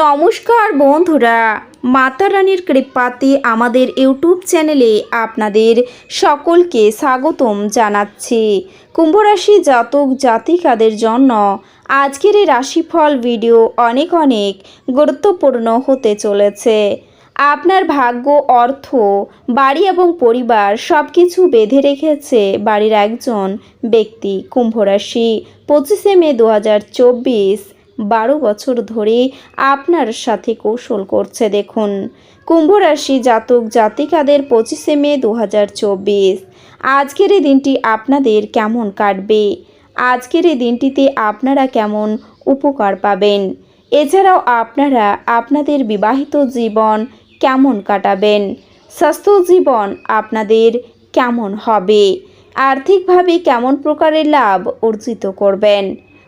নমস্কার বন্ধুরা, মাতা রানীর কৃপাতে আমাদের ইউটিউব চ্যানেলে আপনাদের সকলকে স্বাগতম জানাচ্ছি। কুম্ভরাশি জাতক জাতিকাদের জন্য আজকের এই রাশিফল ভিডিও অনেক অনেক গুরুত্বপূর্ণ হতে চলেছে। আপনার ভাগ্য, অর্থ, বাড়ি এবং পরিবার সব কিছু বেঁধে রেখেছে বাড়ির একজন ব্যক্তি কুম্ভরাশি। পঁচিশে মে দু হাজার চব্বিশ বারো বছর ধরে আপনার সাথে কৌশল করছে দেখুন। কুম্ভ রাশি জাতক জাতিকাদের পঁচিশে মে দু হাজার চব্বিশ। আজকের এই দিনটি আপনাদের কেমন কাটবে? আজকের এই দিনটিতে আপনারা কেমন উপকার পাবেন? এছাড়াও আপনারা আপনাদের বিবাহিত জীবন কেমন কাটাবেন? স্বাস্থ্য জীবন আপনাদের কেমন হবে? আর্থিকভাবে কেমন প্রকারের লাভ অর্জিত করবেন?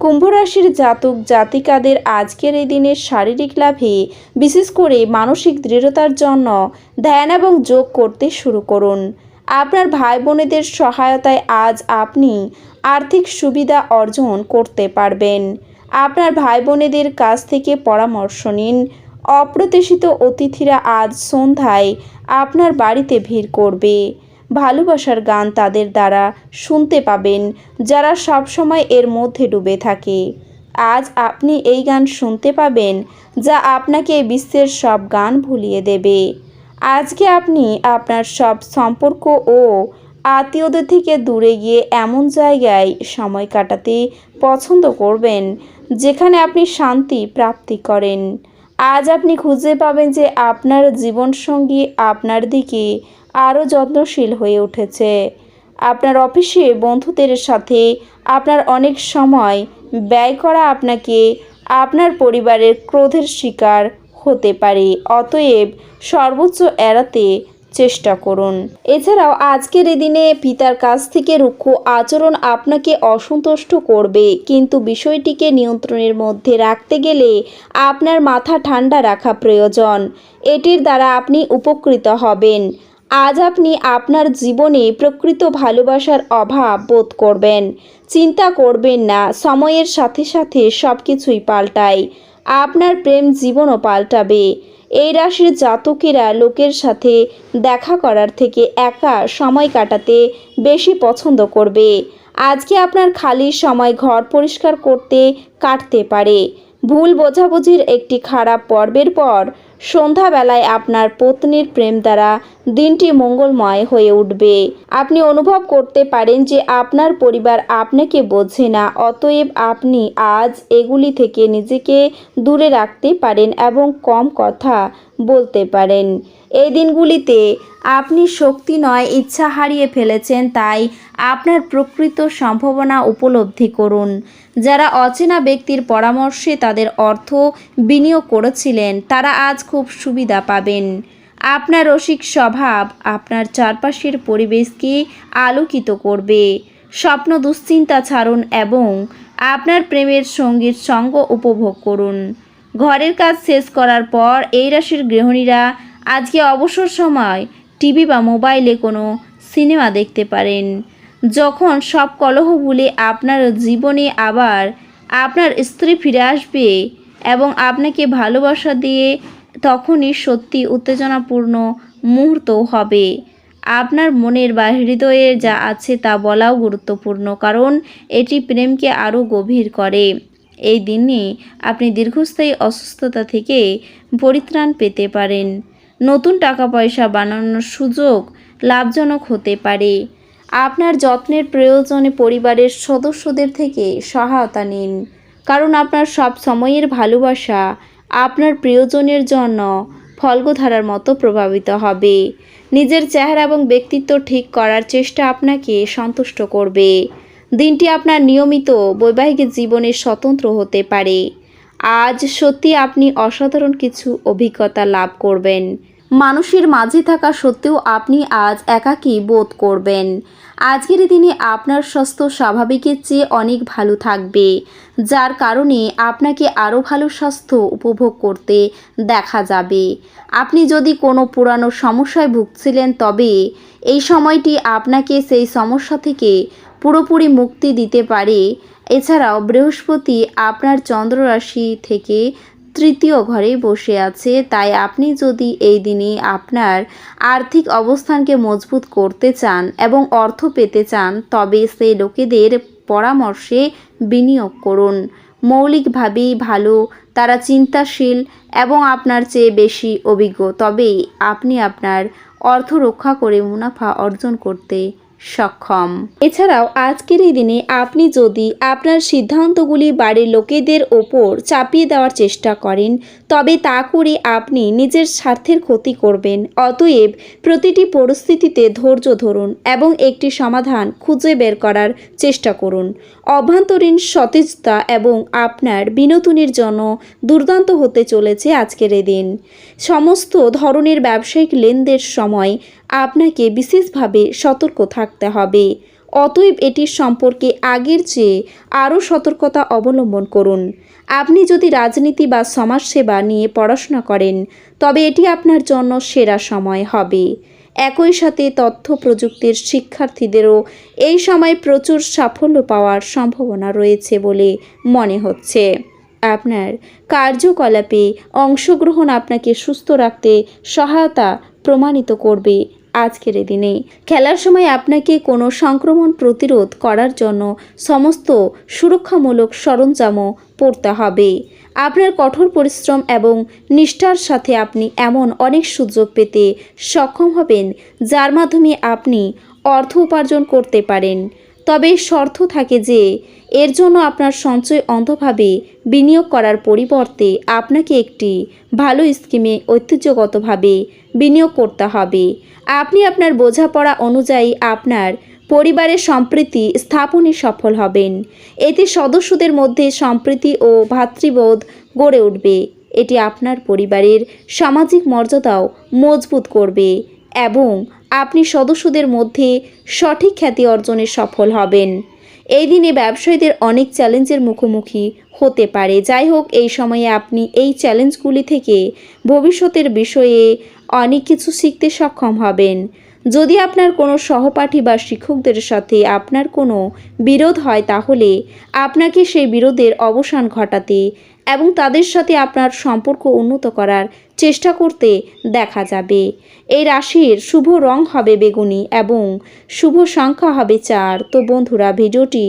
কুম্ভরাশির জাতক জাতিকাদের আজকের এই দিনের শারীরিক লাভে বিশেষ করে মানসিক দৃঢ়তার জন্য ধ্যান এবং যোগ করতে শুরু করুন। আপনার ভাই বোনেদের সহায়তায় আজ আপনি আর্থিক সুবিধা অর্জন করতে পারবেন। আপনার ভাই বোনেদের কাছ থেকে পরামর্শ নিন। অপ্রত্যাশিত অতিথিরা আজ সন্ধ্যায় আপনার বাড়িতে ভিড় করবে। ভালোবাসার গান তাদের দ্বারা শুনতে পাবেন, যারা সবসময় এর মধ্যে ডুবে থাকে। আজ আপনি এই গান শুনতে পাবেন, যা আপনাকে বিশ্বের সব গান ভুলিয়ে দেবে। আজকে আপনি আপনার সব সম্পর্ক ও আত্মীয়দের থেকে দূরে গিয়ে এমন জায়গায় সময় কাটাতে পছন্দ করবেন, যেখানে আপনি শান্তি প্রাপ্তি করেন। আজ আপনি খুঁজে পাবেন যে আপনার জীবনসঙ্গী আপনার দিকে আরও যত্নশীল হয়ে উঠেছে। আপনার অফিসে বন্ধুদের সাথে আপনার অনেক সময় ব্যয় করা আপনাকে আপনার পরিবারের ক্রোধের শিকার হতে পারে। অতএব সর্বোচ্চ এড়াতে চেষ্টা করুন। এছাড়াও আজকের দিনে পিতার কাছ থেকে রুক্ষ আচরণ আপনাকে অসন্তুষ্ট করবে। কিন্তু বিষয়টিকে নিয়ন্ত্রণের মধ্যে রাখতে গেলে আপনার মাথা ঠান্ডা রাখা প্রয়োজন। এটির দ্বারা আপনি উপকৃত হবেন। আজ আপনি আপনার জীবনে প্রকৃত ভালোবাসার অভাব বোধ করবেন। চিন্তা করবেন না, সময়ের সাথে সাথে সব কিছুই পাল্টায়। আপনার প্রেম জীবনও পাল্টাবে। এই রাশির জাতকেরা লোকের সাথে দেখা করার থেকে একা সময় কাটাতে বেশি পছন্দ করবে। আজকে আপনার খালি সময় ঘর পরিষ্কার করতে কাটতে পারে। ভুল বোঝাবুঝির একটি খারাপ পর্বের পর সন্ধ্যাবেলায় আপনার পত্নীর প্রেম দ্বারা দিনটি মঙ্গলময় হয়ে উঠবে। আপনি অনুভব করতে পারেন যে আপনার পরিবার আপনাকে বোঝে না, অতএব আপনি আজ এগুলি থেকে নিজেকে দূরে রাখতে পারেন এবং কম কথা বলতে পারেন। এই দিনগুলিতে আপনি শক্তি নয়, ইচ্ছা হারিয়ে ফেলেছেন, তাই আপনার প্রকৃত সম্ভাবনা উপলব্ধি করুন। যারা অচেনা ব্যক্তির পরামর্শে তাদের অর্থ বিনিয়োগ করেছিলেন, তারা আজ খুব সুবিধা পাবেন। আপনার রসিক স্বভাব আপনার চারপাশের পরিবেশকে আলোকিত করবে। স্বপ্ন দুশ্চিন্তা ছাড়ুন এবং আপনার প্রেমের সঙ্গীর সঙ্গ উপভোগ করুন। ঘরের কাজ শেষ করার পর এই রাশির গৃহিণীরা আজকে অবসর সময় টিভি বা মোবাইলে কোনো সিনেমা দেখতে পারেন। যখন সব কলহ ভুলে আপনার জীবনে আবার আপনার স্ত্রী ফিরে আসবে এবং আপনাকে ভালোবাসা দিয়ে তখনই সত্যি উত্তেজনাপূর্ণ মুহূর্ত হবে। আপনার মনের বা হৃদয়ের যা আছে তা বলাও গুরুত্বপূর্ণ, কারণ এটি প্রেমকে আরও গভীর করে। এই দিনে আপনি দীর্ঘস্থায়ী অসুস্থতা থেকে পরিত্রাণ পেতে পারেন। নতুন টাকা পয়সা বানানোর সুযোগ লাভজনক হতে পারে। আপনার যত্নের প্রয়োজনে পরিবারের সদস্যদের থেকে সহায়তা নিন। কারণ আপনার সব সময়ের ভালোবাসা আপনার প্রিয়জনের জন্য ফলগধারার মতো প্রভাবিত হবে। নিজের চেহারা এবং ব্যক্তিত্ব ঠিক করার চেষ্টা আপনাকে সন্তুষ্ট করবে। দিনটি আপনার নিয়মিত বৈবাহিক জীবনে স্বতন্ত্র হতে পারে। আজ সত্যি আপনি অসাধারণ কিছু অভিজ্ঞতা লাভ করবেন। মানুষের মাঝে থাকা সত্ত্বেও আপনি আজ একাকী বোধ করবেন। আজকের দিনে আপনার স্বাস্থ্য স্বাভাবিকের চেয়ে অনেক ভালো থাকবে, যার কারণে আপনাকে আরও ভালো স্বাস্থ্য উপভোগ করতে দেখা যাবে। আপনি যদি কোনো পুরানো সমস্যায় ভুগছিলেন, তবে এই সময়টি আপনাকে সেই সমস্যা থেকে পুরোপুরি মুক্তি দিতে পারে। এছাড়াও বৃহস্পতি আপনার চন্দ্ররাশি থেকে তৃতীয় ঘরে বসে আছে। তাই আপনি যদি এই দিনে আপনার আর্থিক অবস্থানকে মজবুত করতে চান এবং অর্থ পেতে চান, তবে সেই লোকেদের পরামর্শে বিনিয়োগ করুন। মৌলিকভাবেই ভালো, তারা চিন্তাশীল এবং আপনার চেয়ে বেশি অভিজ্ঞ। তবেই আপনি আপনার অর্থ রক্ষা করে মুনাফা অর্জন করতে সক্ষম। এছাড়াও আজকের এই দিনে আপনি যদি আপনার সিদ্ধান্তগুলি বাড়ির লোকেদের ওপর চাপিয়ে দেওয়ার চেষ্টা করেন, তবে তা করে আপনি নিজের স্বার্থের ক্ষতি করবেন। অতএব প্রতিটি পরিস্থিতিতে ধৈর্য ধরুন এবং একটি সমাধান খুঁজে বের করার চেষ্টা করুন। অভ্যন্তরীণ সতেজতা এবং আপনার বিনোদনের জন্য দুর্দান্ত হতে চলেছে আজকের এই দিন। সমস্ত ধরনের ব্যবসায়িক লেনদেনের সময় আপনাকে বিশেষভাবে সতর্ক থাকতে হবে। অতএব এটির সম্পর্কে আগের চেয়ে আরও সতর্কতা অবলম্বন করুন। আপনি যদি রাজনীতি বা সমাজসেবা নিয়ে পড়াশোনা করেন, তবে এটি আপনার জন্য সেরা সময় হবে। একই সাথে তথ্য প্রযুক্তির শিক্ষার্থীদেরও এই সময় প্রচুর সাফল্য পাওয়ার সম্ভাবনা রয়েছে বলে মনে হচ্ছে। আপনার কার্যকলাপে অংশগ্রহণ আপনাকে সুস্থ রাখতে সহায়তা প্রমাণিত করবে আজকের দিনে। খেলার সময় আপনাকে কোনো সংক্রমণ প্রতিরোধ করার জন্য সমস্ত সুরক্ষামূলক সরঞ্জামও পড়তে হবে। আপনার কঠোর পরিশ্রম এবং নিষ্ঠার সাথে আপনি এমন অনেক সুযোগ পেতে সক্ষম হবেন, যার মাধ্যমে আপনি অর্থ উপার্জন করতে পারেন। তবে শর্ত থাকে যে, এর জন্য আপনার সঞ্চয় অন্ধভাবে বিনিয়োগ করার পরিবর্তে আপনাকে একটি ভালো স্কিমে ঐতিহ্যগতভাবে বিনিয়োগ করতে হবে। আপনি আপনার বোঝাপড়া অনুযায়ী আপনার পরিবারের সম্প্রীতি স্থাপনে সফল হবেন। এতে সদস্যদের মধ্যে সম্প্রীতি ও ভ্রাতৃবোধ গড়ে উঠবে। এটি আপনার পরিবারের সামাজিক মর্যাদাও মজবুত করবে এবং আপনি সদস্যদের মধ্যে সঠিক খ্যাতি অর্জনে সফল হবেন। এই দিনে ব্যবসায়ীদের অনেক চ্যালেঞ্জের মুখোমুখি হতে পারে। যাই হোক, এই সময়ে আপনি এই চ্যালেঞ্জগুলি থেকে ভবিষ্যতের বিষয়ে অনেক কিছু শিখতে সক্ষম হবেন। যদি আপনার কোনো সহপাঠী বা শিক্ষকদের সাথে আপনার কোনো বিরোধ হয়, তাহলে আপনাকে সেই বিরোধের অবসান ঘটাতে এবং তাদের সাথে আপনার সম্পর্ক উন্নত করার চেষ্টা করতে দেখা যাবে। এই রাশির শুভ রং হবে বেগুনি এবং শুভ সংখ্যা হবে চার। তো বন্ধুরা, ভিডিওটি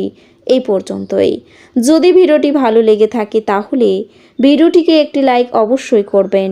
এই পর্যন্তই। যদি ভিডিওটি ভালো লেগে থাকে, তাহলে ভিডিওটিকে একটি লাইক অবশ্যই করবেন।